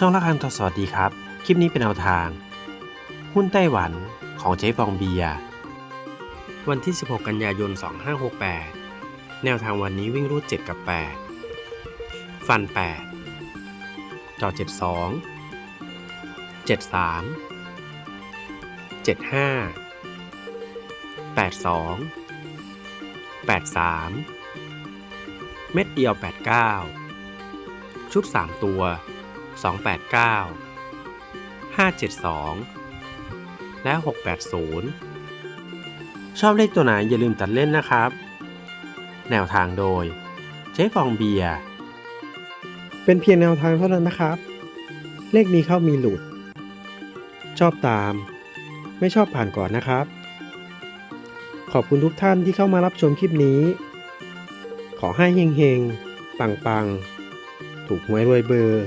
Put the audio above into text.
ช่องละคันทอสวัสดีครับ คลิปนี้เป็นแนวทาง หุ้นไต้หวันของเจ๊ฟองเบีย วันที่ 16 กันยายน 2568 แนวทางวันนี้วิ่งรูด 7 กับ 8 ฟัน 8 ต่อ 72 73 75 82 83 เม็ดเดียว 89 ชุด 3 ตัว 289 572 และ 680 ชอบเลขตัวไหนอย่าลืมตัดเล่นนะครับ แนวทางโดย เจ๊ฟองเบียร์ เป็นเพียงแนวทางเท่านั้นนะครับ เลขมีเข้ามีหลุด ชอบตาม ไม่ชอบผ่านก่อนนะครับ ขอบคุณทุกท่านที่เข้ามารับชมคลิปนี้ ขอให้เฮงๆ ปังๆ ถูกหวยรวยเบอร์